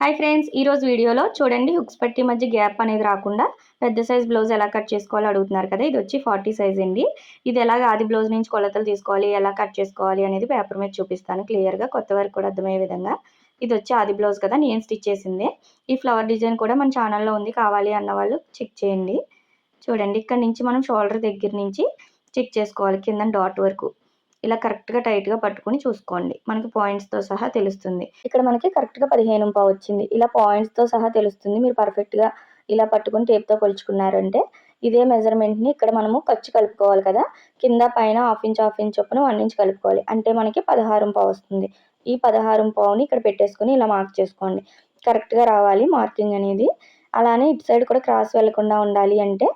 Hi friends ఈరోజు వీడియోలో చూడండి హుక్స్ పట్టి మధ్య గ్యాప్ అనేది రాకుండా పెద్ద సైజ్ బ్లౌజ్ ఎలా కట్ చేసుకోవాలో అడుగుతున్నారు కదా ఇది వచ్చి ఫార్టీ సైజ్ అండి. ఇది ఎలాగ ఆది బ్లౌజ్ నుంచి కొలతలు తీసుకోవాలి ఎలా కట్ చేసుకోవాలి అనేది పేపర్ మీద చూపిస్తాను క్లియర్గా కొత్త వారికి కూడా అర్థమయ్యే విధంగా. ఇది వచ్చి ఆది బ్లౌజ్ కదా నేను స్టిచ్ చేసింది. ఈ ఫ్లవర్ డిజైన్ కూడా మన ఛానల్లో ఉంది కావాలి అన్న వాళ్ళు చెక్ చేయండి. చూడండి ఇక్కడ నుంచి మనం షోల్డర్ దగ్గర నుంచి చెక్ చేసుకోవాలి కింద డాట్ వరకు. ఇలా కరెక్ట్గా టైట్గా పట్టుకొని చూసుకోండి. మనకి పాయింట్స్తో సహా తెలుస్తుంది. ఇక్కడ మనకి కరెక్ట్గా పదిహేను పావు వచ్చింది. ఇలా పాయింట్స్తో సహా తెలుస్తుంది. మీరు పర్ఫెక్ట్గా ఇలా పట్టుకొని టేప్తో కొలుచుకున్నారంటే ఇదే మెజర్మెంట్ని ఇక్కడ మనము ఖర్చు కలుపుకోవాలి కదా. కింద పైన హాఫ్ ఇంచ్ హాఫ్ ఇంచ్ చొప్పున వన్ ఇంచ్ కలుపుకోవాలి. అంటే మనకి పదహారు పావు వస్తుంది. ఈ పదహారు పావుని ఇక్కడ పెట్టేసుకొని ఇలా మార్క్ చేసుకోండి. కరెక్ట్గా రావాలి మార్కింగ్ అనేది. అలానే ఇటు సైడ్ కూడా క్రాస్ వెళ్ళకుండా ఉండాలి అంటే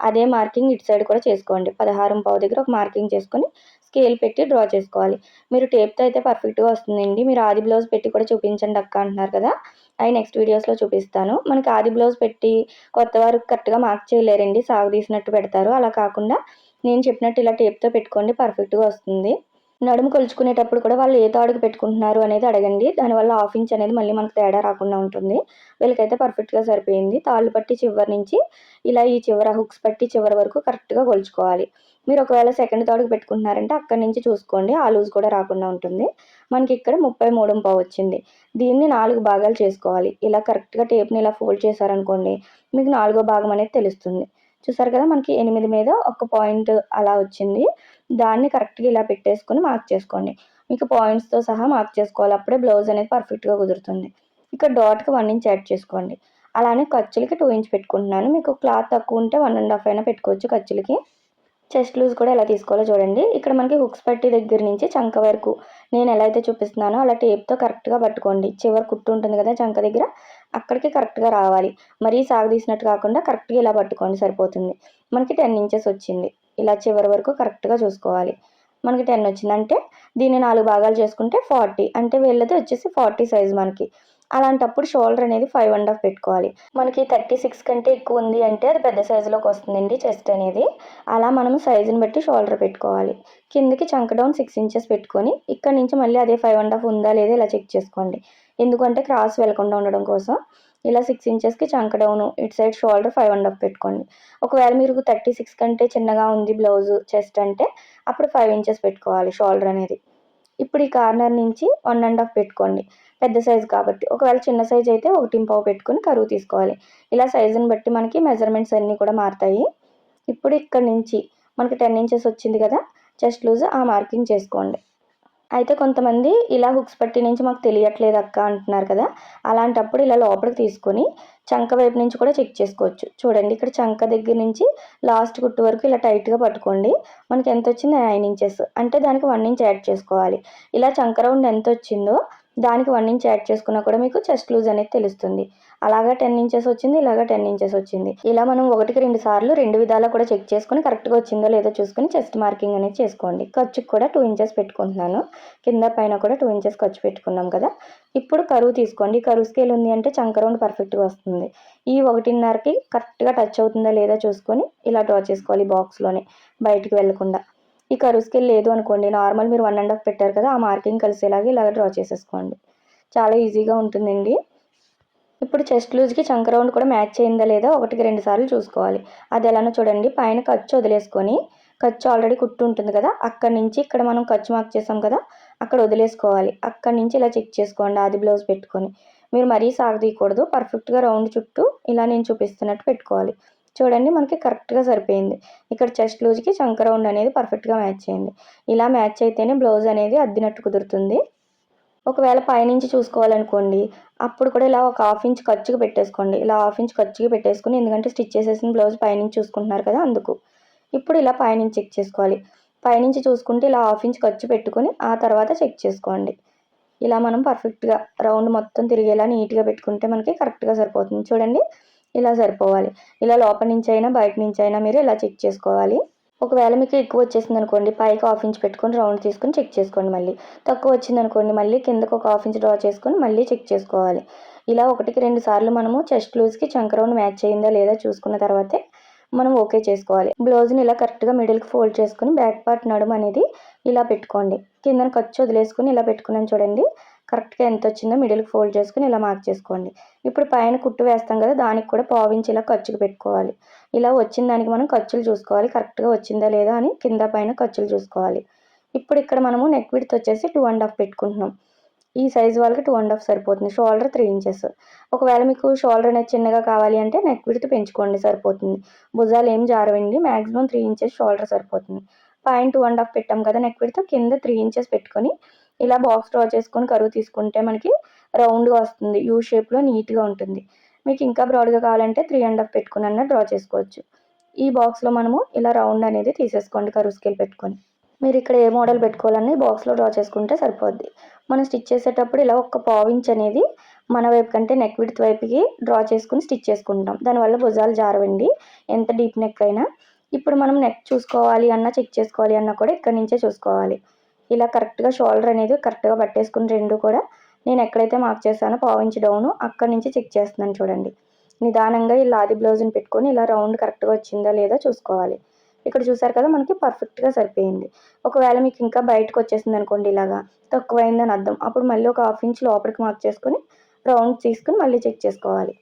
అదే మార్కింగ్ ఇటు సైడ్ కూడా చేసుకోండి. పదహారు పావు దగ్గర ఒక మార్కింగ్ చేసుకొని స్కేల్ పెట్టి డ్రా చేసుకోవాలి. మీరు టేప్తో అయితే పర్ఫెక్ట్గా వస్తుందండి. మీరు ఆది బ్లౌజ్ పెట్టి కూడా చూపించండి అక్క అంటున్నారు కదా. అవి నెక్స్ట్ వీడియోస్లో చూపిస్తాను. మనకి ఆది బ్లౌజ్ పెట్టి కొత్త వారు కరెక్ట్గా మార్క్ చేయలేరండి. సాగు తీసినట్టు పెడతారు. అలా కాకుండా నేను చెప్పినట్టు ఇలా టేప్తో పెట్టుకోండి పర్ఫెక్ట్గా వస్తుంది. నడుము కొలుచుకునేటప్పుడు కూడా వాళ్ళు ఏ తాడుకు పెట్టుకుంటున్నారు అనేది అడగండి. దానివల్ల హాఫ్ ఇంచ్ అనేది మళ్ళీ మనకు తేడా రాకుండా ఉంటుంది. వీళ్ళకైతే పర్ఫెక్ట్గా సరిపోయింది. తాళ్ళు పట్టి చివరి నుంచి ఇలా ఈ చివర హుక్స్ పట్టి చివరి వరకు కరెక్ట్గా కొలుచుకోవాలి. మీరు ఒకవేళ సెకండ్ తాడుకు పెట్టుకుంటున్నారంటే అక్కడి నుంచి చూసుకోండి. ఆ లూజ్ కూడా రాకుండా ఉంటుంది. మనకి ఇక్కడ ముప్పై మూడు పావు వచ్చింది. దీన్ని నాలుగు భాగాలు చేసుకోవాలి. ఇలా కరెక్ట్గా టేప్ని ఇలా ఫోల్డ్ చేశారనుకోండి మీకు నాలుగో భాగం అనేది తెలుస్తుంది. చూసారు కదా మనకి ఎనిమిది మీద ఒక పాయింట్ అలా వచ్చింది. దాన్ని కరెక్ట్గా ఇలా పెట్టేసుకొని మార్క్ చేసుకోండి. మీకు పాయింట్స్తో సహా మార్క్ చేసుకోవాలి. అప్పుడే బ్లౌజ్ అనేది పర్ఫెక్ట్గా కుదురుతుంది. ఇక్కడ డాట్కి వన్ ఇంచ్ యాడ్ చేసుకోండి. అలానే ఖర్చులకి టూ ఇంచ్ పెట్టుకుంటున్నాను. మీకు క్లాత్ తక్కువ ఉంటే వన్ అండ్ హాఫ్ అయినా పెట్టుకోవచ్చు ఖర్చులకి. చెస్ట్ లూజ్ కూడా ఎలా తీసుకోవాలో చూడండి. ఇక్కడ మనకి హుక్స్ పట్టి దగ్గర నుంచి చంక వరకు నేను ఎలా అయితే చూపిస్తున్నానో అలా టేప్తో కరెక్ట్గా పట్టుకోండి. చివరి కుట్టు ఉంటుంది కదా చంక దగ్గర. అక్కడికి కరెక్ట్గా రావాలి. మరీ సాగదీసినట్టు కాకుండా కరెక్ట్గా ఇలా పట్టుకోండి సరిపోతుంది. మనకి టెన్ ఇంచెస్ వచ్చింది. ఇలా చివరి వరకు కరెక్ట్గా చూసుకోవాలి. మనకి టెన్ వచ్చిందంటే దీన్ని నాలుగు భాగాలు చేసుకుంటే ఫార్టీ. అంటే వీళ్ళది వచ్చేసి ఫార్టీ సైజ్ మనకి. అలాంటప్పుడు షోల్డర్ అనేది ఫైవ్ అండ్ హాఫ్ పెట్టుకోవాలి. మనకి థర్టీ సిక్స్ కంటే ఎక్కువ ఉంది అంటే అది పెద్ద సైజులోకి వస్తుందండి చెస్ట్ అనేది. అలా మనం సైజుని బట్టి షోల్డర్ పెట్టుకోవాలి. కిందకి చంక డౌన్ సిక్స్ ఇంచెస్ పెట్టుకొని ఇక్కడ నుంచి మళ్ళీ అదే ఫైవ్ అండ్ హాఫ్ ఉందా లేదా ఇలా చెక్ చేసుకోండి. ఎందుకంటే క్రాస్ వెళ్ళకుండా ఉండడం కోసం ఇలా సిక్స్ ఇంచెస్కి చంక డౌన్ ఇటు side shoulder five and half పెట్టుకోండి. ఒకవేళ మీరు థర్టీ సిక్స్ కంటే చిన్నగా ఉంది బ్లౌజ్ చెస్ట్ అంటే అప్పుడు ఫైవ్ ఇంచెస్ పెట్టుకోవాలి షోల్డర్ అనేది. ఇప్పుడు ఈ కార్నర్ నుంచి వన్ అండ్ హాఫ్ పెట్టుకోండి. పెద్ద సైజు కాబట్టి. ఒకవేళ చిన్న సైజ్ అయితే ఒకటి పావు పెట్టుకుని కరువు తీసుకోవాలి. ఇలా సైజుని బట్టి మనకి మెజర్మెంట్స్ అన్నీ కూడా మారుతాయి. ఇప్పుడు ఇక్కడ నుంచి మనకి టెన్ ఇంచెస్ వచ్చింది కదా చెస్ట్ లూజ్ ఆ మార్కింగ్ చేసుకోండి. అయితే కొంతమంది ఇలా హుక్స్ పట్టి నుంచి మాకు తెలియట్లేదు అక్క అంటున్నారు కదా అలాంటప్పుడు ఇలా లోపలికి తీసుకొని చంక వైపు నుంచి కూడా చెక్ చేసుకోవచ్చు. చూడండి ఇక్కడ చంక దగ్గర నుంచి లాస్ట్ కుట్టు వరకు ఇలా టైట్గా పట్టుకోండి. మనకి ఎంత వచ్చింది? Nine inches. అంటే దానికి వన్ ఇంచ్ యాడ్ చేసుకోవాలి. ఇలా చంక రౌండ్ ఎంత వచ్చిందో దానికి వన్ ఇంచ్ యాడ్ చేసుకున్నా కూడా మీకు చెస్ట్ లూజ్ అనేది తెలుస్తుంది. అలాగా టెన్ ఇంచెస్ వచ్చింది ఇలాగా టెన్ ఇంచెస్ వచ్చింది. ఇలా మనం ఒకటికి రెండు సార్లు రెండు విధాలా కూడా చెక్ చేసుకుని కరెక్ట్గా వచ్చిందో లేదో చూసుకుని చెస్ట్ మార్కింగ్ అనేది చేసుకోండి. ఖర్చుకి కూడా టూ ఇంచెస్ పెట్టుకుంటున్నాను. కింద పైన కూడా టూ ఇంచెస్ ఖర్చు పెట్టుకున్నాం కదా. ఇప్పుడు కరువు తీసుకోండి. కరువు స్కేల్ ఉంది అంటే చంక రౌండ్ పర్ఫెక్ట్గా వస్తుంది. ఈ ఒకటిన్నరకి కరెక్ట్గా టచ్ అవుతుందా లేదా చూసుకొని ఇలా డ్రా చేసుకోవాలి బాక్స్లోనే బయటికి వెళ్ళకుండా. ఈ కరువు స్కేల్ లేదు అనుకోండి నార్మల్ మీరు వన్ అండ్ హాఫ్ పెట్టారు కదా ఆ మార్కింగ్ కలిసేలాగా ఇలాగ డ్రా చేసేసుకోండి. చాలా ఈజీగా ఉంటుందండి. ఇప్పుడు చెస్ట్ లూజ్కి చంక రౌండ్ కూడా మ్యాచ్ అయిందా లేదా ఒకటికి రెండు సార్లు చూసుకోవాలి. అది ఎలానో చూడండి. పైన ఖర్చు వదిలేసుకొని ఖర్చు ఆల్రెడీ కుట్టు ఉంటుంది కదా అక్కడి నుంచి ఇక్కడ మనం ఖర్చు మార్క్ చేసాం కదా అక్కడ వదిలేసుకోవాలి. అక్కడి నుంచి ఇలా చెక్ చేసుకోండి అది బ్లౌజ్ పెట్టుకొని. మీరు మరీ సాగదీయకూడదు పర్ఫెక్ట్గా రౌండ్ చుట్టూ ఇలా నేను చూపిస్తున్నట్టు పెట్టుకోవాలి. చూడండి మనకి కరెక్ట్గా సరిపోయింది. ఇక్కడ చెస్ట్ లూజ్కి చంక రౌండ్ అనేది పర్ఫెక్ట్గా మ్యాచ్ అయింది. ఇలా మ్యాచ్ అయితేనే బ్లౌజ్ అనేది అద్దినట్టు కుదురుతుంది. ఒకవేళ పైనుంచి చూసుకోవాలనుకోండి అప్పుడు కూడా ఇలా ఒక హాఫ్ ఇంచ్ ఖర్చుగా పెట్టేసుకోండి. ఇలా హాఫ్ ఇంచ్ ఖర్చుగా పెట్టేసుకుని ఎందుకంటే స్టిచ్ చేసేసిన బ్లౌజ్ పైనుంచి చూసుకుంటున్నారు కదా అందుకు. ఇప్పుడు ఇలా పైనుంచి చెక్ చేసుకోవాలి. పైనుంచి చూసుకుంటే ఇలా హాఫ్ ఇంచ్ ఖర్చు పెట్టుకుని ఆ తర్వాత చెక్ చేసుకోండి. ఇలా మనం పర్ఫెక్ట్గా రౌండ్ మొత్తం తిరిగేలా నీట్గా పెట్టుకుంటే మనకి కరెక్ట్గా సరిపోతుంది. చూడండి ఇలా సరిపోవాలి. ఇలా లోపల నుంచి అయినా బయట నుంచి అయినా మీరు ఇలా చెక్ చేసుకోవాలి. ఒకవేళ మీకు ఎక్కువ వచ్చేసింది అనుకోండి పైకి హాఫ్ ఇంచ్ పెట్టుకొని రౌండ్ తీసుకొని చెక్ చేసుకోండి మళ్ళీ. తక్కువ వచ్చింది అనుకోండి మళ్ళీ కిందకు ఒక హాఫ్ ఇంచ్ డ్రా చేసుకొని మళ్ళీ చెక్ చేసుకోవాలి. ఇలా ఒకటికి రెండు సార్లు మనము చెస్ట్ లూజ్కి చంక రౌండ్ మ్యాచ్ అయిందా లేదా చూసుకున్న తర్వాతే మనం ఓకే చేసుకోవాలి. బ్లౌజ్ని ఇలా కరెక్ట్గా మిడిల్కి ఫోల్డ్ చేసుకుని బ్యాక్ పార్ట్ నడుము అనేది ఇలా పెట్టుకోండి. కిందన ఖర్చు వదిలేసుకుని ఇలా పెట్టుకున్నాను చూడండి. కరెక్ట్గా ఎంత వచ్చిందో మిడిల్కి ఫోల్డ్ చేసుకుని ఇలా మార్క్ చేసుకోండి. ఇప్పుడు పైన కుట్టు వేస్తాం కదా దానికి కూడా పావించి ఇలా ఖర్చుకు పెట్టుకోవాలి. ఇలా వచ్చిన దానికి మనం ఖర్చులు చూసుకోవాలి. కరెక్ట్గా వచ్చిందా లేదా అని కింద పైన ఖర్చులు చూసుకోవాలి. ఇప్పుడు ఇక్కడ మనము నెక్ విడ్త్ వచ్చేసి టూ అండ్ హాఫ్ పెట్టుకుంటున్నాం. ఈ సైజ్ వాళ్ళకి టూ అండ్ హాఫ్ సరిపోతుంది. Shoulder three inches. ఒకవేళ మీకు షోల్డర్ అనేది చిన్నగా కావాలి అంటే నెక్ విడ్త్ పెంచుకోండి సరిపోతుంది. భుజాలు ఏం జారవండి. మ్యాక్సిమం త్రీ ఇంచెస్ షోల్డర్ సరిపోతుంది. పైన టూ అండ్ హాఫ్ పెట్టాం కదా నెక్ విడ్త్. కింద త్రీ ఇంచెస్ పెట్టుకొని ఇలా బాక్స్ డ్రా చేసుకొని కరువు తీసుకుంటే మనకి రౌండ్గా వస్తుంది. యూ షేప్లో నీట్గా ఉంటుంది. మీకు ఇంకా బ్రాడ్గా కావాలంటే త్రీ అండ్ హాఫ్ పెట్టుకుని అన్న డ్రా చేసుకోవచ్చు. ఈ బాక్స్లో మనము ఇలా రౌండ్ అనేది తీసేసుకోండి కరువు స్కేల్ పెట్టుకొని. మీరు ఇక్కడ ఏ మోడల్ పెట్టుకోవాలని బాక్స్లో డ్రా చేసుకుంటే సరిపోద్ది. మనం స్టిచ్ చేసేటప్పుడు ఇలా ఒక పావించ్ అనేది మన వైపు కంటే నెక్ విడ్త్ వైపుకి డ్రా చేసుకుని స్టిచ్ చేసుకుంటాం. దానివల్ల భుజాలు జారవండి. ఎంత డీప్ నెక్ అయినా. ఇప్పుడు మనం నెక్ చూసుకోవాలి అన్నా చెక్ చేసుకోవాలి అన్నా కూడా ఇక్కడ నుంచే చూసుకోవాలి. ఇలా కరెక్ట్గా షోల్డర్ అనేది కరెక్ట్గా పట్టేసుకుని రెండు కూడా నేను ఎక్కడైతే మార్క్ చేశానో పావించి డౌను అక్కడి నుంచి చెక్ చేస్తున్నాను చూడండి. నిదానంగా ఈ లాది బ్లౌజ్ని పెట్టుకొని ఇలా రౌండ్ కరెక్ట్గా వచ్చిందా లేదా చూసుకోవాలి. ఇక్కడ చూసారు కదా మనకి పర్ఫెక్ట్గా సరిపోయింది. ఒకవేళ మీకు ఇంకా బయటకు వచ్చేసింది అనుకోండి ఇలాగా తక్కువైందని అర్థం. అప్పుడు మళ్ళీ ఒక హాఫ్ ఇంచ్ లోపలికి మార్క్ చేసుకొని రౌండ్ తీసుకుని మళ్ళీ చెక్ చేసుకోవాలి.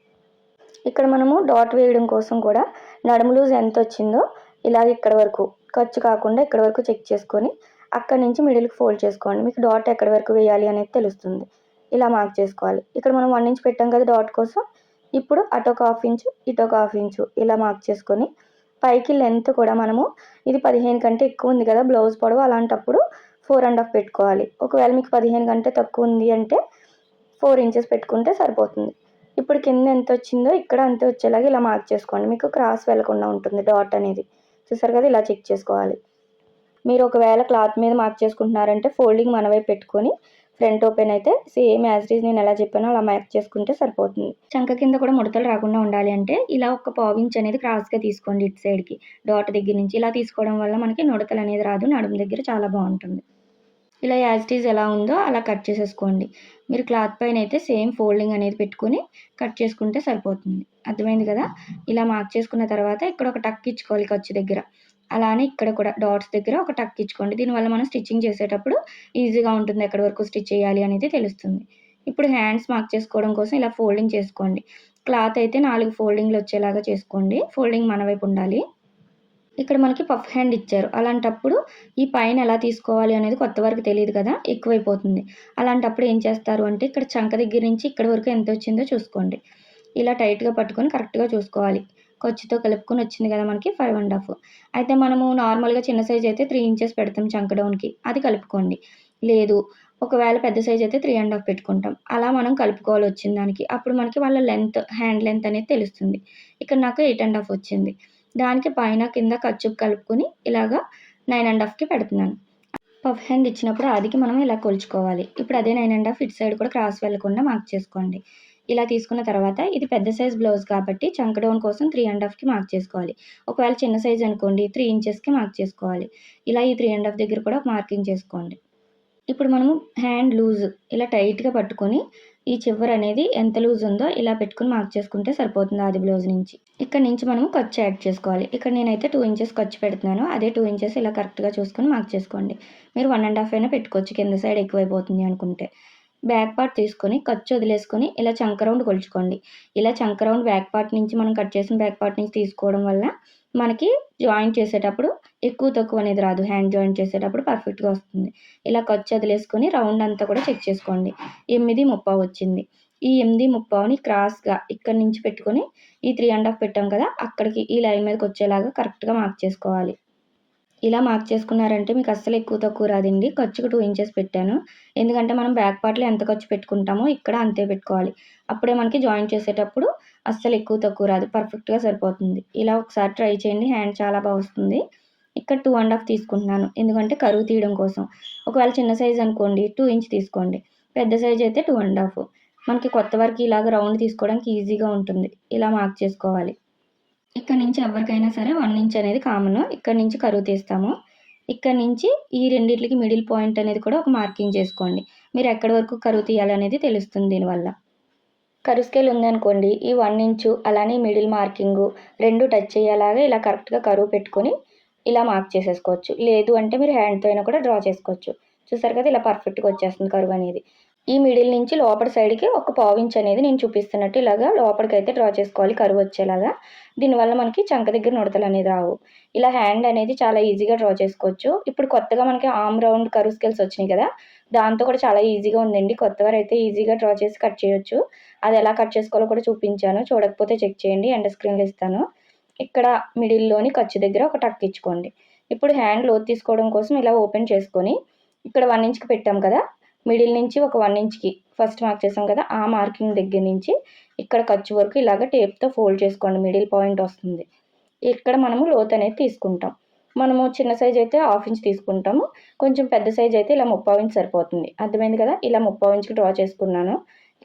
ఇక్కడ మనము డాట్ వేయడం కోసం కూడా నడుము లూజ్ ఎంత వచ్చిందో ఇలాగ ఇక్కడ వరకు ఖర్చు కాకుండా ఇక్కడ వరకు చెక్ చేసుకొని అక్కడ నుంచి మిడిల్కి ఫోల్డ్ చేసుకోండి. మీకు డాట్ ఎక్కడి వరకు వేయాలి అనేది తెలుస్తుంది. ఇలా మార్క్ చేసుకోవాలి. ఇక్కడ మనం వన్ ఇంచ్ పెట్టాం కదా డాట్ కోసం. ఇప్పుడు అటొక హాఫ్ ఇంచు ఇటొక హాఫ్ ఇంచు ఇలా మార్క్ చేసుకొని పైకి లెంత్ కూడా మనము ఇది పదిహేను కంటే ఎక్కువ ఉంది కదా బ్లౌజ్ పొడవు అలాంటప్పుడు ఫోర్ అండ్ హాఫ్ పెట్టుకోవాలి. ఒకవేళ మీకు పదిహేను కంటే తక్కువ ఉంది అంటే ఫోర్ ఇంచెస్ పెట్టుకుంటే సరిపోతుంది. ఇప్పుడు కింద ఎంత వచ్చిందో ఇక్కడ అంతే వచ్చేలాగా ఇలా మార్క్ చేసుకోండి. మీకు క్రాస్ వెళ్ళకుండా ఉంటుంది డాట్ అనేది. చూసారు కదా ఇలా చెక్ చేసుకోవాలి. మీరు ఒకవేళ క్లాత్ మీద మార్క్ చేసుకుంటున్నారంటే ఫోల్డింగ్ మన వైపు పెట్టుకొని ఫ్రంట్ ఓపెన్ అయితే సేమ్ యాజ్ ఈజ్ నేను ఎలా చెప్పానో అలా మ్యాక్ చేసుకుంటే సరిపోతుంది. చంక కింద కూడా ముడతలు రాకుండా ఉండాలి అంటే ఇలా ఒక పావించ్ అనేది క్రాస్గా తీసుకోండి ఇటు సైడ్కి డాట్ దగ్గర నుంచి ఇలా తీసుకోవడం వల్ల మనకి ముడతలు అనేది రాదు నడుము దగ్గర చాలా బాగుంటుంది. ఇలా యాజ్ ఈజ్ ఎలా ఉందో అలా కట్ చేసేసుకోండి. మీరు క్లాత్ పైన అయితే సేమ్ ఫోల్డింగ్ అనేది పెట్టుకుని కట్ చేసుకుంటే సరిపోతుంది. అర్థమైంది కదా? ఇలా మార్క్ చేసుకున్న తర్వాత ఇక్కడ ఒక టక్ ఇచ్చుకోవాలి ఖర్చు దగ్గర. అలానే ఇక్కడ కూడా డాట్స్ దగ్గర ఒక టక్ ఇచ్చుకోండి. దీనివల్ల మనం స్టిచ్చింగ్ చేసేటప్పుడు ఈజీగా ఉంటుంది ఎక్కడి వరకు స్టిచ్ చేయాలి అనేది తెలుస్తుంది. ఇప్పుడు హ్యాండ్స్ మార్క్ చేసుకోవడం కోసం ఇలా ఫోల్డింగ్ చేసుకోండి. క్లాత్ అయితే నాలుగు ఫోల్డింగ్లు వచ్చేలాగా చేసుకోండి. ఫోల్డింగ్ మన వైపు ఉండాలి. ఇక్కడ మనకి పఫ్ హ్యాండ్ ఇచ్చారు. అలాంటప్పుడు ఈ పైన ఎలా తీసుకోవాలి అనేది కొత్త వరకు తెలియదు కదా ఎక్కువైపోతుంది. అలాంటప్పుడు ఏం చేస్తారు అంటే ఇక్కడ చంక దగ్గర నుంచి ఇక్కడ వరకు ఎంత వచ్చిందో చూసుకోండి. ఇలా టైట్గా పట్టుకొని కరెక్ట్గా చూసుకోవాలి. ఖర్చుతో కలుపుకొని వచ్చింది కదా మనకి ఫైవ్ అండ్ హాఫ్ అయితే మనము నార్మల్గా చిన్న సైజ్ అయితే త్రీ ఇంచెస్ పెడతాం చంక డౌన్కి అది కలుపుకోండి. లేదు ఒకవేళ పెద్ద సైజ్ అయితే త్రీ అండ్ హాఫ్ పెట్టుకుంటాం. అలా మనం కలుపుకోవాలి వచ్చిన దానికి. అప్పుడు మనకి వాళ్ళ లెంత్ హ్యాండ్ లెంత్ అనేది తెలుస్తుంది. ఇక్కడ నాకు ఎయిట్ అండ్ హాఫ్ వచ్చింది. దానికి పైన కింద ఖర్చు కలుపుకొని ఇలాగా నైన్ అండ్ హాఫ్కి పెడుతున్నాను. పఫ్ హ్యాండ్ ఇచ్చినప్పుడు అదికి మనం ఇలా కొలుచుకోవాలి. ఇప్పుడు అదే నైన్ అండ్ హాఫ్ ఇటు సైడ్ కూడా క్రాస్ వెళ్ళకుండా మార్క్ చేసుకోండి. ఇలా తీసుకున్న తర్వాత ఇది పెద్ద సైజ్ బ్లౌజ్ కాబట్టి చంక డౌన్ కోసం త్రీ అండ్ హాఫ్కి మార్క్ చేసుకోవాలి. ఒకవేళ చిన్న సైజ్ అనుకోండి త్రీ ఇంచెస్కి మార్క్ చేసుకోవాలి. ఇలా ఈ త్రీ అండ్ హాఫ్ దగ్గర కూడా మార్కింగ్ చేసుకోండి. ఇప్పుడు మనము హ్యాండ్ లూజ్ ఇలా టైట్గా పట్టుకొని ఈ చివరి అనేది ఎంత లూజ్ ఉందో ఇలా పెట్టుకుని మార్క్ చేసుకుంటే సరిపోతుంది అది బ్లౌజ్ నుంచి. ఇక్కడ నుంచి మనము ఖర్చు యాడ్ చేసుకోవాలి. ఇక్కడ నేనైతే టూ ఇంచెస్ ఖర్చు పెడుతున్నాను. అదే టూ ఇంచెస్ ఇలా కరెక్ట్గా చూసుకొని మార్క్ చేసుకోండి. మీరు వన్ అండ్ హాఫ్ అయినా పెట్టుకోవచ్చు. కింద సైడ్ ఎక్కువైపోతుంది అనుకుంటే. బ్యాక్ పార్ట్ తీసుకొని ఖర్చు వదిలేసుకొని ఇలా చంక రౌండ్ కొలుచుకోండి. ఇలా చంక రౌండ్ బ్యాక్ పార్ట్ నుంచి మనం కట్ చేసిన బ్యాక్ పార్ట్ నుంచి తీసుకోవడం వల్ల మనకి జాయింట్ చేసేటప్పుడు ఎక్కువ తక్కువ అనేది రాదు. హ్యాండ్ జాయింట్ చేసేటప్పుడు పర్ఫెక్ట్గా వస్తుంది. ఇలా ఖర్చు వదిలేసుకొని రౌండ్ అంతా కూడా చెక్ చేసుకోండి. ఎనిమిది ముప్పావు వచ్చింది. ఈ ఎనిమిది ముప్పావుని క్రాస్గా ఇక్కడి నుంచి పెట్టుకొని ఈ త్రీ అండ్ హాఫ్ పెట్టాం కదా అక్కడికి ఈ లైన్ మీదకి వచ్చేలాగా కరెక్ట్గా మార్క్ చేసుకోవాలి. ఇలా మార్క్ చేసుకున్నారంటే మీకు అస్సలు ఎక్కువ తక్కువ రాదండి. ఖర్చుకు టూ ఇంచెస్ పెట్టాను. ఎందుకంటే మనం బ్యాక్ పార్ట్లో ఎంత ఖర్చు పెట్టుకుంటామో ఇక్కడ అంతే పెట్టుకోవాలి. అప్పుడే మనకి జాయిన్ చేసేటప్పుడు అస్సలు ఎక్కువ తక్కువ రాదు. పర్ఫెక్ట్గా సరిపోతుంది. ఇలా ఒకసారి ట్రై చేయండి. హ్యాండ్ చాలా బాగా వస్తుంది. ఇక్కడ టూ అండ్ హాఫ్ తీసుకుంటున్నాను. ఎందుకంటే కరువు తీయడం కోసం. ఒకవేళ చిన్న సైజ్ అనుకోండి టూ ఇంచ్ తీసుకోండి. పెద్ద సైజ్ అయితే టూ అండ్ హాఫ్ మనకి కొత్త వరకు ఇలాగ రౌండ్ తీసుకోవడానికి ఈజీగా ఉంటుంది. ఇలా మార్క్ చేసుకోవాలి. ఇక్కడ నుంచి ఎవరికైనా సరే వన్ ఇంచ్ అనేది కామన్. ఇక్కడ నుంచి కరువు తీస్తాము. ఇక్కడ నుంచి ఈ రెండింటికి మిడిల్ పాయింట్ అనేది కూడా ఒక మార్కింగ్ చేసుకోండి. మీరు ఎక్కడి వరకు కరువు తీయాలనేది తెలుస్తుంది దీనివల్ల. కరువు స్కేల్ ఉందనుకోండి ఈ వన్ ఇంచు అలానే మిడిల్ మార్కింగు రెండు టచ్ అయ్యేలాగా ఇలా కరెక్ట్గా కరువు పెట్టుకొని ఇలా మార్క్ చేసేసుకోవచ్చు. లేదు అంటే మీరు హ్యాండ్తో అయినా కూడా డ్రా చేసుకోవచ్చు. చూసారు కదా ఇలా పర్ఫెక్ట్గా వచ్చేస్తుంది కరువు అనేది. ఈ మిడిల్ నుంచి లోపల సైడ్కి ఒక పావు అనేది నేను చూపిస్తున్నట్టు ఇలాగా లోపలికి అయితే డ్రా చేసుకోవాలి కరువు వచ్చేలాగా. దీనివల్ల మనకి చంక దగ్గర నుడతలు అనేది రావు. ఇలా హ్యాండ్ అనేది చాలా ఈజీగా డ్రా చేసుకోవచ్చు. ఇప్పుడు కొత్తగా మనకి ఆమ్ రౌండ్ కరువు స్కేల్స్ వచ్చినాయి కదా దాంతో కూడా చాలా ఈజీగా ఉందండి. కొత్తవారు అయితే ఈజీగా డ్రా చేసి కట్ చేయొచ్చు. అది ఎలా కట్ చేసుకోవాలో కూడా చూపించాను. చూడకపోతే చెక్ చేయండి ఎండ స్క్రీన్లో ఇస్తాను. ఇక్కడ మిడిల్లోని ఖర్చు దగ్గర ఒక టక్ ఇచ్చుకోండి. ఇప్పుడు హ్యాండ్ లోతు తీసుకోవడం కోసం ఇలా ఓపెన్ చేసుకొని ఇక్కడ వన్ ఇంచ్కి పెట్టాం కదా మిడిల్ నుంచి ఒక వన్ ఇంచ్కి ఫస్ట్ మార్క్ చేసాం కదా ఆ మార్కింగ్ దగ్గర నుంచి ఇక్కడ ఖర్చు వరకు ఇలాగ టేప్తో ఫోల్డ్ చేసుకోండి మిడిల్ పాయింట్ వస్తుంది. ఇక్కడ మనము లోత్ అనేది తీసుకుంటాం. మనము చిన్న సైజ్ అయితే హాఫ్ ఇంచ్ తీసుకుంటాము కొంచెం పెద్ద సైజ్ అయితే ఇలా ముప్పావు ఇంచ్ సరిపోతుంది. అర్థమైంది కదా? ఇలా ముప్పావు ఇంచ్కి డ్రా చేసుకున్నాను.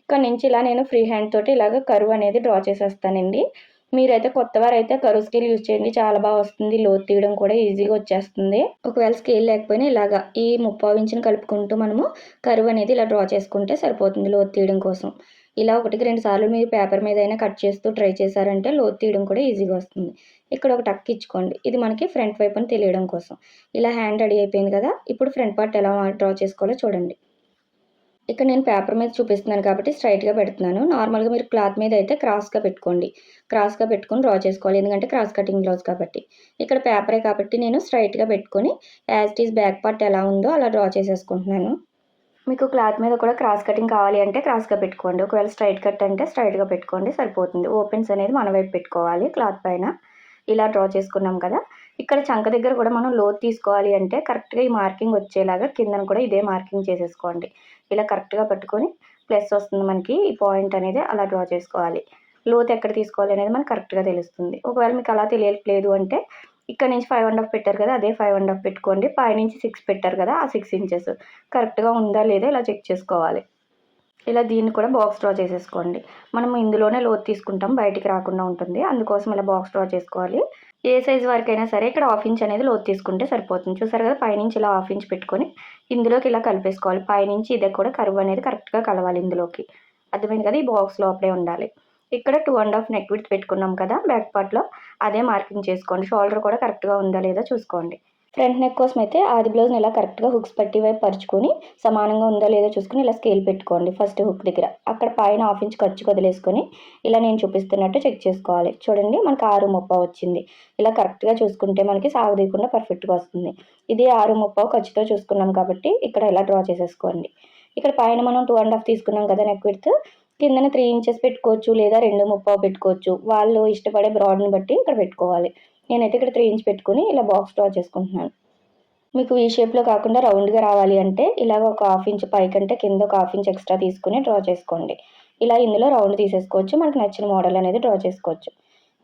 ఇక్కడ నుంచి ఇలా నేను ఫ్రీ హ్యాండ్ తోటి ఇలాగ కరువు అనేది డ్రా చేసేస్తానండి. మీరైతే కొత్త వారైతే కరువు స్కేల్ యూజ్ చేయండి. చాలా బాగా వస్తుంది. లోతు తీయడం కూడా ఈజీగా వచ్చేస్తుంది. ఒకవేళ స్కేల్ లేకపోయినా ఇలాగా ఈ ముప్పావు ఇంచుని కలుపుకుంటూ మనము కరువు అనేది ఇలా డ్రా చేసుకుంటే సరిపోతుంది లోతు తీయడం కోసం. ఇలా ఒకటికి రెండు సార్లు మీరు పేపర్ మీద అయినా కట్ చేస్తూ ట్రై చేశారంటే లోతు తీయడం కూడా ఈజీగా వస్తుంది. ఇక్కడ ఒక టక్ ఇచ్చుకోండి. ఇది మనకి ఫ్రంట్ వైపు అని తెలియడం కోసం. ఇలా హ్యాండ్ రెడీ అయిపోయింది కదా. ఇప్పుడు ఫ్రంట్ పార్ట్ ఎలా డ్రా చేసుకోవాలో చూడండి. ఇక్కడ నేను పేపర్ మీద చూపిస్తున్నాను కాబట్టి స్ట్రైట్గా పెడుతున్నాను. నార్మల్గా మీరు క్లాత్ మీద అయితే క్రాస్గా పెట్టుకోండి. క్రాస్గా పెట్టుకొని డ్రా చేసుకోవాలి. ఎందుకంటే క్రాస్ కటింగ్ బ్లౌజ్ కాబట్టి. ఇక్కడ పేపరే కాబట్టి నేను స్ట్రైట్గా పెట్టుకొని as it is back part ఎలా ఉందో అలా డ్రా చేసేసుకుంటున్నాను. మీకు క్లాత్ మీద కూడా క్రాస్ కటింగ్ కావాలి అంటే క్రాస్గా పెట్టుకోండి. ఒకవేళ స్ట్రైట్ కట్ అంటే స్ట్రైట్గా పెట్టుకోండి సరిపోతుంది. ఓపెన్స్ అనేది మన వైపు పెట్టుకోవాలి క్లాత్ పైన. ఇలా డ్రా చేసుకున్నాం కదా. ఇక్కడ చంక దగ్గర కూడా మనం లోత్ తీసుకోవాలి అంటే కరెక్ట్గా ఈ మార్కింగ్ వచ్చేలాగా కిందన కూడా ఇదే మార్కింగ్ చేసేసుకోండి. ఇలా కరెక్ట్గా పెట్టుకొని ప్లస్ వస్తుంది మనకి ఈ పాయింట్ అనేది అలా డ్రా చేసుకోవాలి. లోతు ఎక్కడ తీసుకోవాలి అనేది మనకు కరెక్ట్గా తెలుస్తుంది. ఒకవేళ మీకు అలా తెలియట్లేదు అంటే ఇక్కడ నుంచి ఫైవ్ అండ్ హాఫ్ పెట్టారు కదా అదే ఫైవ్ అండ్ హాఫ్ పెట్టుకోండి. పైనుంచి సిక్స్ పెట్టారు కదా ఆ సిక్స్ ఇంచెస్. కరెక్ట్గా ఉందా లేదా ఇలా చెక్ చేసుకోవాలి. ఇలా దీన్ని కూడా బాక్స్ డ్రా చేసేసుకోండి. మనం ఇందులోనే లోతు తీసుకుంటాం బయటికి రాకుండా ఉంటుంది. అందుకోసం ఇలా బాక్స్ డ్రా చేసుకోవాలి. ఏ సైజ్ వరకైనా సరే ఇక్కడ హాఫ్ ఇంచ్ అనేది లోతు తీసుకుంటే సరిపోతుంది. చూసారు కదా పైనుంచి ఇలా హాఫ్ ఇంచ్ పెట్టుకొని ఇందులోకి ఇలా కలిపేసుకోవాలి. పైనుంచి ఇదే కూడా కరువు అనేది కరెక్ట్గా కలవాలి ఇందులోకి. అర్థమైంది కదా? ఈ బాక్స్ లోపలే ఉండాలి. ఇక్కడ two and half neck width పెట్టుకున్నాం కదా బ్యాక్ పార్ట్లో అదే మార్కింగ్ చేసుకోండి. షోల్డర్ కూడా కరెక్ట్గా ఉందా లేదా చూసుకోండి. ఫ్రంట్ నెక్ కోసం అయితే ఆది బ్లౌజ్ని ఇలా కరెక్ట్గా హుక్స్ పట్టి వైపు పరుచుకొని సమానంగా ఉందో లేదో చూసుకుని ఇలా స్కేల్ పెట్టుకోండి ఫస్ట్ హుక్ దగ్గర. అక్కడ పైన హాఫ్ ఇంచ్ ఖర్చు వదిలేసుకొని ఇలా నేను చూపిస్తున్నట్టు చెక్ చేసుకోవాలి. చూడండి మనకి ఆరు ముప్ప వచ్చింది. ఇలా కరెక్ట్గా చూసుకుంటే మనకి సాగదీయకుండా పర్ఫెక్ట్గా వస్తుంది. ఇది ఆరు ముప్ప ఖర్చుతో చూసుకున్నాం కాబట్టి ఇక్కడ ఇలా డ్రా చేసేసుకోండి. ఇక్కడ పైన మనం టూ అండ్ హాఫ్ తీసుకున్నాం కదా నెక్ విడ్త్ కిందన త్రీ ఇంచెస్ పెట్టుకోవచ్చు లేదా రెండు ముప్పావు పెట్టుకోవచ్చు. వాళ్ళు ఇష్టపడే బ్రాడ్ని బట్టి ఇక్కడ పెట్టుకోవాలి. నేనైతే ఇక్కడ త్రీ ఇంచ్ పెట్టుకుని ఇలా బాక్స్ డ్రా చేసుకుంటున్నాను. మీకు ఈ షేప్లో కాకుండా రౌండ్గా రావాలి అంటే ఇలాగ ఒక హాఫ్ ఇంచ్ పైకంటే కింద ఒక హాఫ్ ఇంచ్ ఎక్స్ట్రా తీసుకుని డ్రా చేసుకోండి. ఇలా ఇందులో రౌండ్ తీసేసుకోవచ్చు మనకు నచ్చిన మోడల్ అనేది డ్రా చేసుకోవచ్చు.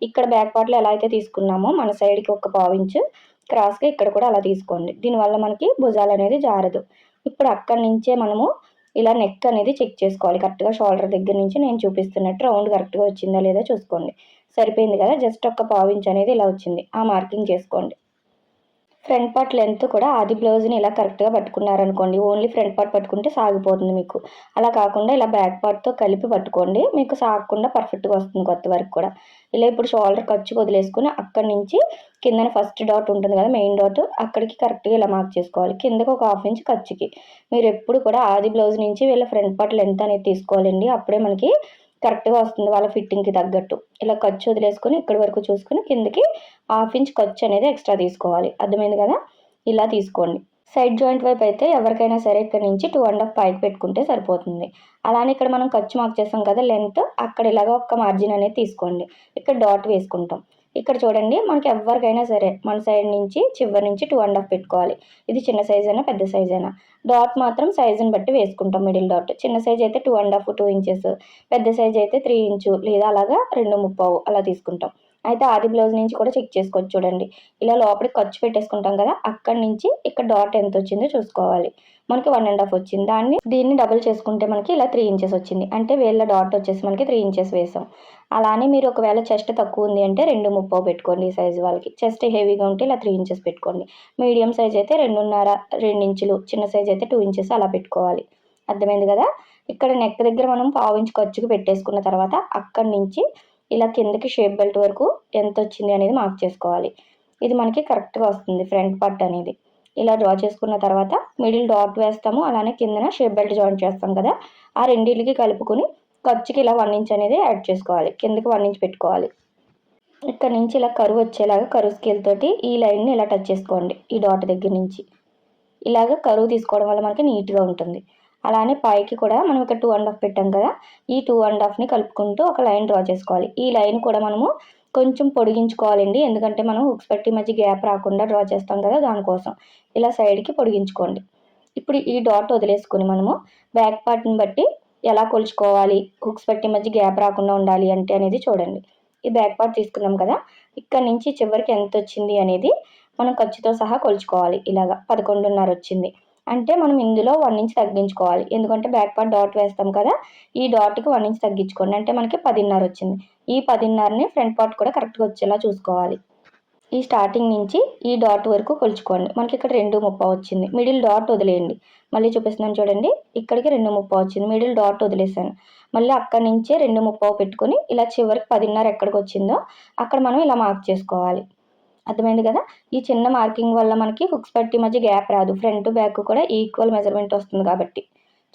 ఇక్కడ బ్యాక్ పార్ట్లో ఎలా అయితే తీసుకున్నామో మన సైడ్కి ఒక పావు ఇంచు క్రాస్గా ఇక్కడ కూడా అలా తీసుకోండి. దీనివల్ల మనకి భుజాలు అనేది జారదు. ఇప్పుడు అక్కడి నుంచే మనము ఇలా నెక్ అనేది చెక్ చేసుకోవాలి. కరెక్ట్గా షోల్డర్ దగ్గర నుంచి నేను చూపిస్తున్నట్టు రౌండ్ కరెక్ట్గా వచ్చిందా లేదా చూసుకోండి. సరిపోయింది కదా? జస్ట్ ఒక పావు అనేది ఇలా వచ్చింది. ఆ మార్కింగ్ చేసుకోండి. ఫ్రంట్ పార్ట్ లెంత్ కూడా ఆది బ్లౌజ్ని ఇలా కరెక్ట్గా పట్టుకున్నారనుకోండి. ఓన్లీ ఫ్రంట్ పార్ట్ పట్టుకుంటే సాగిపోతుంది మీకు. అలా కాకుండా ఇలా బ్యాక్ పార్ట్తో కలిపి పట్టుకోండి. మీకు సాగకుండా పర్ఫెక్ట్గా వస్తుంది కొత్త వరకు కూడా. ఇలా ఇప్పుడు షోల్డర్ ఖర్చు వదిలేసుకుని అక్కడి నుంచి కిందన ఫస్ట్ డాట్ ఉంటుంది కదా మెయిన్ డాట్ అక్కడికి కరెక్ట్గా ఇలా మార్క్ చేసుకోవాలి. కిందకి ఒక హాఫ్ ఇంచ్ ఖర్చుకి. మీరు ఎప్పుడు కూడా ఆది బ్లౌజ్ నుంచి వీళ్ళ ఫ్రంట్ పార్ట్ లెంత్ అనేది తీసుకోవాలండి. అప్పుడే మనకి కరెక్ట్గా వస్తుంది వాళ్ళ ఫిట్టింగ్కి తగ్గట్టు. ఇలా ఖర్చు వదిలేసుకొని ఇక్కడి వరకు చూసుకుని కిందకి హాఫ్ ఇంచ్ ఖర్చు అనేది ఎక్స్ట్రా తీసుకోవాలి. అర్థమైంది కదా? ఇలా తీసుకోండి. సైడ్ జాయింట్ వైపు అయితే ఎవరికైనా సరే ఇక్కడ నుంచి టూ అండ్ హాఫ్ పైకి పెట్టుకుంటే సరిపోతుంది. అలానే ఇక్కడ మనం ఖర్చు మార్క్ చేస్తాం కదా లెంత్ అక్కడ ఇలాగ ఒక్క మార్జిన్ అనేది తీసుకోండి. ఇక్కడ డాట్ వేసుకుంటాం. ఇక్కడ చూడండి మనకి ఎవరికైనా సరే మన సైడ్ నుంచి చివరి నుంచి టూ అండ్ హాఫ్ పెట్టుకోవాలి. ఇది చిన్న సైజ్ అయినా పెద్ద సైజ్ అయినా. డాట్ మాత్రం సైజుని బట్టి వేసుకుంటాం మిడిల్ డాట్ చిన్న సైజ్ అయితే two and half two inches పెద్ద సైజ్ అయితే త్రీ ఇంచు లేదా అలాగా రెండు ముప్పావు అలా తీసుకుంటాం. అయితే ఆది బ్లౌజ్ నుంచి కూడా చెక్ చేసుకోవచ్చు చూడండి. ఇలా లోపలికి ఖర్చు పెట్టేసుకుంటాం కదా అక్కడి నుంచి ఇక్కడ డాట్ ఎంత వచ్చిందో చూసుకోవాలి. మనకి వన్ అండ్ హాఫ్ వచ్చింది. దాన్ని దీన్ని డబుల్ చేసుకుంటే మనకి ఇలా త్రీ ఇంచెస్ వచ్చింది. అంటే వేళ్ళ డాట్ వచ్చేసి మనకి త్రీ ఇంచెస్ వేసాం. అలానే మీరు ఒకవేళ చెస్ట్ తక్కువ ఉంది అంటే రెండు ముప్పో పెట్టుకోండి ఈ సైజు వాళ్ళకి. చెస్ట్ హెవీగా ఉంటే ఇలా త్రీ ఇంచెస్ పెట్టుకోండి. మీడియం సైజ్ అయితే రెండున్నర రెండు ఇంచులు చిన్న సైజ్ అయితే టూ ఇంచెస్ అలా పెట్టుకోవాలి. అర్థమైంది కదా? ఇక్కడ నెక్ దగ్గర మనం పావు ఇంచు ఖర్చుకు పెట్టేసుకున్న తర్వాత అక్కడి నుంచి ఇలా కిందకి షేప్ బెల్ట్ వరకు ఎంత వచ్చింది అనేది మార్క్ చేసుకోవాలి. ఇది మనకి కరెక్ట్గా వస్తుంది ఫ్రంట్ పార్ట్ అనేది. ఇలా డ్రా చేసుకున్న తర్వాత మిడిల్ డాట్ వేస్తాము అలానే కిందన షేప్ బెల్ట్ జాయిన్ చేస్తాం కదా. ఆ రెండింటికి కలుపుకొని ఖర్చుకి ఇలా వన్ ఇంచ్ అనేది యాడ్ చేసుకోవాలి. కిందకి వన్ ఇంచ్ పెట్టుకోవాలి. ఇక్కడ నుంచి ఇలా కరువు వచ్చేలాగా కరువు స్కేల్ తోటి ఈ లైన్ని ఇలా టచ్ చేసుకోండి ఈ డాట్ దగ్గర నుంచి. ఇలాగ కరువు తీసుకోవడం వల్ల మనకి నీట్గా ఉంటుంది. అలానే పైకి కూడా మనం ఇక్కడ టూ అండ్ హాఫ్ పెట్టాం కదా ఈ టూ అండ్ హాఫ్ని కలుపుకుంటూ ఒక లైన్ డ్రా చేసుకోవాలి. ఈ లైన్ కూడా మనము కొంచెం పొడిగించుకోవాలండి ఎందుకంటే మనం హుక్స్ పెట్టి మధ్య గ్యాప్ రాకుండా డ్రా చేస్తాం కదా దానికోసం. ఇలా సైడ్కి పొడిగించుకోండి. ఇప్పుడు ఈ డాట్ వదిలేసుకుని మనము బ్యాక్ పార్ట్ని బట్టి ఎలా కొలుచుకోవాలి హుక్స్ పెట్టి మధ్య గ్యాప్ రాకుండా ఉండాలి అంటే అనేది చూడండి. ఈ బ్యాక్ పార్ట్ తీసుకున్నాం కదా ఇక్కడ నుంచి చివరికి ఎంత వచ్చింది అనేది మనం ఖర్చుతో సహా కొలుచుకోవాలి. ఇలాగా పదకొండున్నర వచ్చింది. అంటే మనం ఇందులో వన్ ఇంచ్ తగ్గించుకోవాలి. ఎందుకంటే బ్యాక్ పార్ట్ డాట్ వేస్తాం కదా ఈ డాట్కి వన్ ఇంచ్ తగ్గించుకోండి. అంటే మనకి పదిన్నర వచ్చింది. ఈ పదిన్నరని ఫ్రంట్ పార్ట్ కూడా కరెక్ట్గా వచ్చేలా చూసుకోవాలి. ఈ స్టార్టింగ్ నుంచి ఈ డాట్ వరకు కొలుచుకోండి. మనకి ఇక్కడ రెండు ముప్ప వచ్చింది. మిడిల్ డాట్ వదిలేయండి. మళ్ళీ చూపిస్తున్నాను చూడండి. ఇక్కడికి రెండు ముప్ప వచ్చింది. మిడిల్ డాట్ వదిలేసాను. మళ్ళీ అక్కడి నుంచే రెండు ముప్ప పెట్టుకొని ఇలా చివరికి పదిన్నర ఎక్కడికి వచ్చిందో అక్కడ మనం ఇలా మార్క్ చేసుకోవాలి. అర్థమైంది కదా? ఈ చిన్న మార్కింగ్ వల్ల మనకి హుక్స్ పట్టి మధ్య గ్యాప్ రాదు. ఫ్రంట్ బ్యాక్ కూడా ఈక్వల్ మెజర్మెంట్ వస్తుంది కాబట్టి.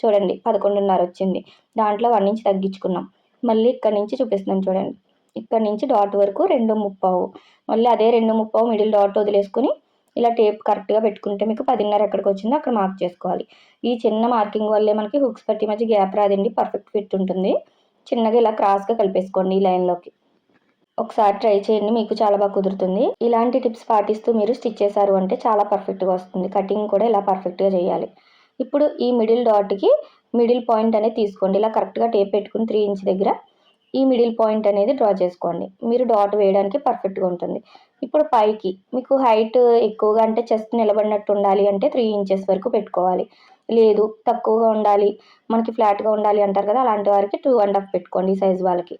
చూడండి పదకొండున్నర వచ్చింది. దాంట్లో వన్ ఇంచ్ తగ్గించుకున్నాం. మళ్ళీ ఇక్కడ నుంచి చూపిస్తున్నాం చూడండి. ఇక్కడ నుంచి డాట్ వరకు రెండు ముప్పావు. మళ్ళీ అదే రెండు ముప్పావు మిడిల్ డాట్ వదిలేసుకుని ఇలా టేప్ కరెక్ట్గా పెట్టుకుంటే మీకు పదిన్నర ఎక్కడికి వచ్చిందో అక్కడ మార్క్ చేసుకోవాలి. ఈ చిన్న మార్కింగ్ వల్లే మనకి హుక్స్ పట్టి మధ్య గ్యాప్ రాదండి. పర్ఫెక్ట్ ఫిట్ ఉంటుంది. చిన్నగా ఇలా క్రాస్గా కలిపేసుకోండి ఈ లైన్లోకి. ఒకసారి ట్రై చేయండి మీకు చాలా బాగా కుదురుతుంది. ఇలాంటి టిప్స్ పాటిస్తూ మీరు స్టిచ్ చేశారు అంటే చాలా పర్ఫెక్ట్గా వస్తుంది. కటింగ్ కూడా ఇలా పర్ఫెక్ట్గా చేయాలి. ఇప్పుడు ఈ మిడిల్ డాట్కి మిడిల్ పాయింట్ అనేది తీసుకోండి. ఇలా కరెక్ట్గా టేప్ పెట్టుకుని త్రీ ఇంచ్ దగ్గర ఈ మిడిల్ పాయింట్ అనేది డ్రా చేసుకోండి. మీరు డాట్ వేయడానికి పర్ఫెక్ట్గా ఉంటుంది. ఇప్పుడు పైకి మీకు హైట్ ఎక్కువగా అంటే చెస్ట్ నిలబడినట్టు ఉండాలి అంటే త్రీ ఇంచెస్ వరకు పెట్టుకోవాలి. లేదు తక్కువగా ఉండాలి మనకి ఫ్లాట్గా ఉండాలి అంటారు కదా అలాంటి వారికి టూ అండ్ హాఫ్ పెట్టుకోండి ఈ సైజ్ వాళ్ళకి.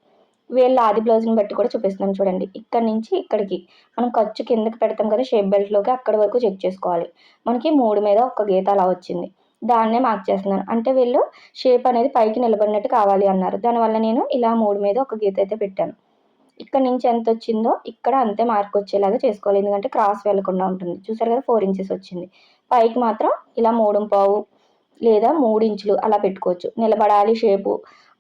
వీళ్ళ ఆది బ్లౌజ్ని బట్టి కూడా చూపిస్తున్నాను చూడండి. ఇక్కడ నుంచి ఇక్కడికి. మనం ఖర్చు కిందకి పెడతాం కదా షేప్ బెల్ట్లోకి అక్కడ వరకు చెక్ చేసుకోవాలి. మనకి మూడు మీద ఒక గీత అలా వచ్చింది. దాన్నే మార్క్ చేస్తున్నాను. అంటే వీళ్ళు షేప్ అనేది పైకి నిలబడినట్టు కావాలి అన్నారు. దానివల్ల నేను ఇలా మూడు మీద ఒక గీత అయితే పెట్టాను. ఇక్కడ నుంచి ఎంత వచ్చిందో ఇక్కడ అంతే మార్క్ వచ్చేలాగా చేసుకోవాలి. ఎందుకంటే క్రాస్ వెళ్ళకుండా ఉంటుంది. చూసారు కదా ఫోర్ ఇంచెస్ వచ్చింది. పైకి మాత్రం ఇలా మూడు పావు లేదా మూడు ఇంచులు అలా పెట్టుకోవచ్చు. నిలబడాలి షేపు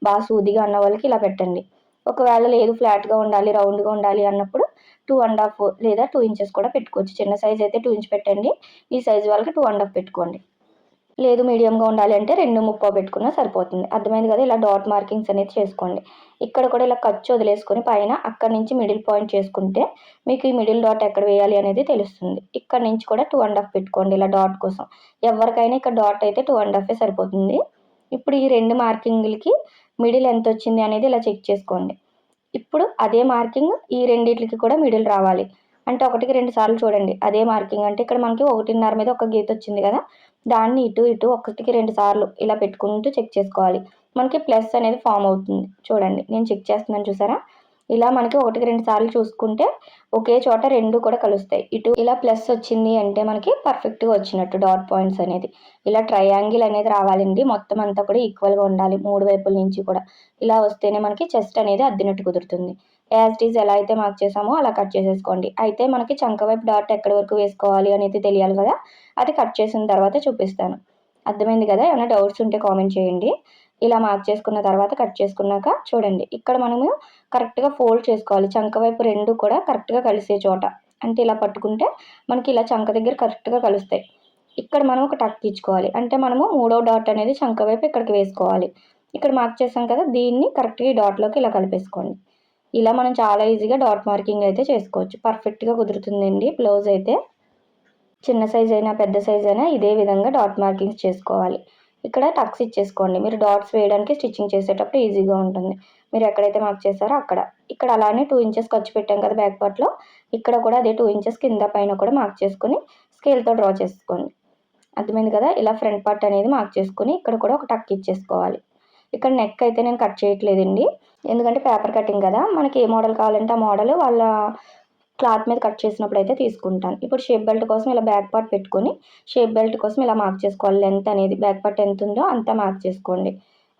బాగా సూదిగా అన్న వాళ్ళకి ఇలా పెట్టండి. ఒకవేళ లేదు ఫ్లాట్గా ఉండాలి రౌండ్గా ఉండాలి అన్నప్పుడు టూ అండ్ హాఫ్ లేదా టూ ఇంచెస్ కూడా పెట్టుకోవచ్చు. చిన్న సైజ్ అయితే టూ ఇంచ్ పెట్టండి. ఈ సైజ్ వాళ్ళకి టూ అండ్ హాఫ్ పెట్టుకోండి. లేదు మీడియంగా ఉండాలి అంటే రెండు ముప్పో పెట్టుకున్నా సరిపోతుంది. అర్థమైంది కదా? ఇలా డాట్ మార్కింగ్స్ అనేది చేసుకోండి. ఇక్కడ కూడా ఇలా ఖర్చు వదిలేసుకొని పైన అక్కడ నుంచి మిడిల్ పాయింట్ చేసుకుంటే మీకు ఈ మిడిల్ డాట్ ఎక్కడ వేయాలి అనేది తెలుస్తుంది. ఇక్కడ నుంచి కూడా టూ అండ్ హాఫ్ పెట్టుకోండి ఇలా డాట్ కోసం. ఎవరికైనా ఇక్కడ డాట్ అయితే టూ అండ్ హాఫే సరిపోతుంది. ఇప్పుడు ఈ రెండు మార్కింగ్లకి మిడిల్ ఎంత వచ్చింది అనేది ఇలా చెక్ చేసుకోండి. ఇప్పుడు అదే మార్కింగ్ ఈ రెండింటికి కూడా మిడిల్ రావాలి. అంటే ఒకటికి రెండు సార్లు చూడండి. అదే మార్కింగ్ అంటే ఇక్కడ మనకి ఒకటిన్నర మీద ఒక గీత వచ్చింది కదా దాన్ని ఇటు ఇటు ఒకటికి రెండు సార్లు ఇలా పెట్టుకుంటూ చెక్ చేసుకోవాలి. మనకి ప్లస్ అనేది ఫామ్ అవుతుంది. చూడండి. నేను చెక్ చేస్తున్నాను చూసారా? ఇలా మనకి ఒకటికి రెండు సార్లు చూసుకుంటే ఒకే చోట రెండు కూడా కలుస్తాయి. ఇటు ఇలా ప్లస్ వచ్చింది అంటే మనకి పర్ఫెక్ట్గా వచ్చినట్టు డాట్ పాయింట్స్ అనేది. ఇలా ట్రయాంగిల్ అనేది రావాలండి. మొత్తం అంతా కూడా ఈక్వల్గా ఉండాలి. మూడు వైపుల నుంచి కూడా. ఇలా వస్తేనే మనకి చెస్ట్ అనేది అద్దినట్టు కుదురుతుంది. యాజ్ ఈజ్ ఎలా అయితే మార్క్ చేసామో అలా కట్ చేసేసుకోండి. అయితే మనకి చంక వైపు డాట్ ఎక్కడి వరకు వేసుకోవాలి అనేది తెలియాలి కదా? అది కట్ చేసిన తర్వాత చూపిస్తాను. అర్థమైంది కదా? ఏమైనా డౌట్స్ ఉంటే కామెంట్ చేయండి. ఇలా మార్క్ చేసుకున్న తర్వాత కట్ చేసుకున్నాక చూడండి. ఇక్కడ మనము కరెక్ట్గా ఫోల్డ్ చేసుకోవాలి. చంక వైపు రెండు కూడా కరెక్ట్గా కలిసే చోట. అంటే ఇలా పట్టుకుంటే మనకి ఇలా చంక దగ్గర కరెక్ట్గా కలుస్తాయి. ఇక్కడ మనం ఒక టక్ ఇచ్చుకోవాలి. అంటే మనము మూడో డాట్ అనేది చంక వైపు ఇక్కడికి వేసుకోవాలి. ఇక్కడ మార్క్ చేసాం కదా దీన్ని కరెక్ట్గా ఈ డాట్లోకి ఇలా కలిపేసుకోండి. ఇలా మనం చాలా ఈజీగా డాట్ మార్కింగ్ అయితే చేసుకోవచ్చు. పర్ఫెక్ట్గా కుదురుతుందండి. బ్లౌజ్ అయితే చిన్న సైజ్ అయినా పెద్ద సైజ్ అయినా ఇదే విధంగా డాట్ మార్కింగ్స్ చేసుకోవాలి. ఇక్కడ టక్స్ ఇచ్చేసుకోండి. మీరు డాట్స్ వేయడానికి స్టిచ్చింగ్ చేసేటప్పుడు ఈజీగా ఉంటుంది. మీరు ఎక్కడైతే మార్క్ చేస్తారో అక్కడ. ఇక్కడ అలానే టూ ఇంచెస్ ఖర్చు పెట్టాం కదా బ్యాక్ పార్ట్లో ఇక్కడ కూడా అదే టూ ఇంచెస్ కింద పైన కూడా మార్క్ చేసుకుని స్కేల్తో డ్రా చేసుకోండి. అర్థమైంది కదా? ఇలా ఫ్రంట్ పార్ట్ అనేది మార్క్ చేసుకుని ఇక్కడ కూడా ఒక టక్ ఇచ్చేసుకోవాలి. ఇక్కడ నెక్ అయితే నేను కట్ చేయట్లేదండి. ఎందుకంటే పేపర్ కటింగ్ కదా. మనకి ఏ మోడల్ కావాలంటే ఆ మోడల్ వాళ్ళ క్లాత్ మీద కట్ చేసినప్పుడు అయితే తీసుకుంటాను. ఇప్పుడు షేప్ బెల్ట్ కోసం ఇలా బ్యాక్ పార్ట్ పెట్టుకొని షేప్ బెల్ట్ కోసం ఇలా మార్క్ చేసుకోవాలి. లెంత్ అనేది బ్యాక్ పార్ట్ ఎంత ఉందో అంతా మార్క్ చేసుకోండి.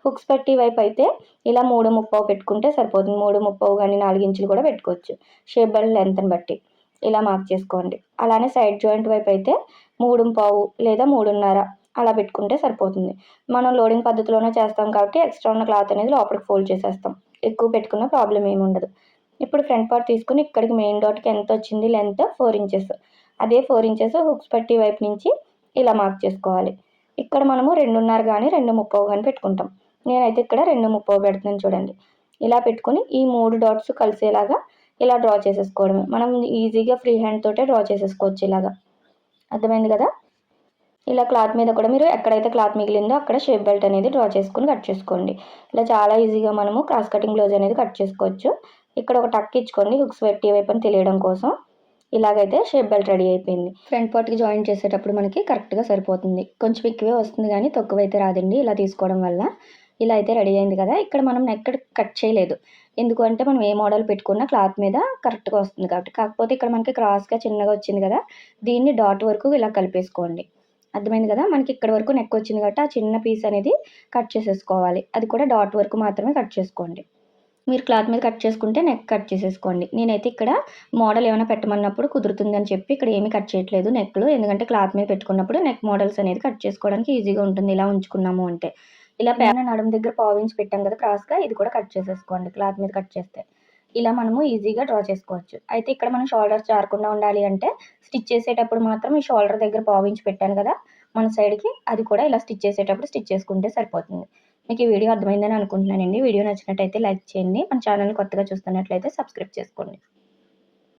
హుక్స్ పెట్టి వైపు అయితే ఇలా మూడు ముప్పావు పెట్టుకుంటే సరిపోతుంది. మూడు ముప్పావు కానీ నాలుగు ఇంచులు కూడా పెట్టుకోవచ్చు. షేప్ బెల్ట్ లెంత్ని బట్టి ఇలా మార్క్ చేసుకోండి. అలానే సైడ్ జాయింట్ వైపు అయితే మూడు పావు లేదా మూడున్నర అలా పెట్టుకుంటే సరిపోతుంది. మనం లోడింగ్ పద్ధతిలోనే చేస్తాం కాబట్టి ఎక్స్ట్రా ఉన్న క్లాత్ అనేది లోపలికి ఫోల్డ్ చేసేస్తాం. ఎక్కువ పెట్టుకున్న ప్రాబ్లం ఏమి ఉండదు. ఇప్పుడు ఫ్రంట్ పార్ట్ తీసుకుని ఇక్కడికి మెయిన్ డాట్కి ఎంత వచ్చింది లెంత్? Four inches. అదే ఫోర్ ఇంచెస్ హుక్స్ పట్టి వైపు నుంచి ఇలా మార్క్ చేసుకోవాలి. ఇక్కడ మనము రెండున్నర కానీ రెండు ముప్పో కానీ పెట్టుకుంటాం. నేనైతే ఇక్కడ రెండు ముప్పో పెడుతున్నాను చూడండి. ఇలా పెట్టుకుని ఈ మూడు డాట్స్ కలిసేలాగా ఇలా డ్రా చేసేసుకోవడమే. మనం ఈజీగా ఫ్రీ హ్యాండ్ తోటే డ్రా చేసేసుకోవచ్చు ఇలాగా. అర్థమైంది కదా? ఇలా క్లాత్ మీద కూడా మీరు ఎక్కడైతే క్లాత్ మిగిలిందో అక్కడ షేప్ బెల్ట్ అనేది డ్రా చేసుకుని కట్ చేసుకోండి. ఇలా చాలా ఈజీగా మనము క్రాస్ కటింగ్ బ్లౌజ్ అనేది కట్ చేసుకోవచ్చు. ఇక్కడ ఒక టక్ ఇచ్చుకోండి హుక్స్ పెట్టి వైపు తెలియడం కోసం ఇలాగైతే షేప్ బెల్ట్ రెడీ అయిపోయింది. ఫ్రంట్ పార్ట్కి జాయిన్ చేసేటప్పుడు మనకి కరెక్ట్గా సరిపోతుంది. కొంచెం ఎక్కువే వస్తుంది కానీ తక్కువ అయితే రాదండి. ఇలా తీసుకోవడం వల్ల ఇలా అయితే రెడీ అయింది కదా. ఇక్కడ మనం ఎక్కడ కట్ చేయలేదు. ఎందుకంటే మనం ఏ మోడల్ పెట్టుకున్నా క్లాత్ మీద కరెక్ట్గా వస్తుంది కాబట్టి. కాకపోతే ఇక్కడ మనకి క్రాస్గా చిన్నగా వచ్చింది కదా. దీన్ని డాట్ వరకు ఇలా కలిపేసుకోండి. అర్థమైంది కదా? మనకి ఇక్కడ వరకు నెక్ వచ్చింది కాబట్టి ఆ చిన్న పీస్ అనేది కట్ చేసేసుకోవాలి. అది కూడా డాట్ వరకు మాత్రమే కట్ చేసుకోండి. మీరు క్లాత్ మీద కట్ చేసుకుంటే నెక్ కట్ చేసేసుకోండి. నేనైతే ఇక్కడ మోడల్ ఏమైనా పెట్టమన్నప్పుడు కుదురుతుందని చెప్పి ఇక్కడ ఏమీ కట్ చేయట్లేదు నెక్లు. ఎందుకంటే క్లాత్ మీద పెట్టుకున్నప్పుడు నెక్ మోడల్స్ అనేది కట్ చేసుకోవడానికి ఈజీగా ఉంటుంది. ఇలా ఉంచుకున్నాము అంటే. ఇలా పేన నడుము దగ్గర పావించి పెట్టాం కదా క్రాస్గా ఇది కూడా కట్ చేసేసుకోండి క్లాత్ మీద కట్ చేస్తే. ఇలా మనము ఈజీగా డ్రా చేసుకోవచ్చు. అయితే ఇక్కడ మనం షోల్డర్స్ జారకుండా ఉండాలి అంటే స్టిచ్ చేసేటప్పుడు మాత్రం ఈ షోల్డర్ దగ్గర పావించి పెట్టాను కదా మన సైడ్కి అది కూడా ఇలా స్టిచ్ చేసేటప్పుడు స్టిచ్ చేసుకుంటే సరిపోతుంది. మీకు ఈ వీడియో అర్థమైందని అనుకుంటున్నానండి. వీడియో నచ్చినట్టయితే లైక్ చేయండి. మన ఛానల్ కొత్తగా చూస్తున్నట్లయితే సబ్స్క్రైబ్ చేసుకోండి.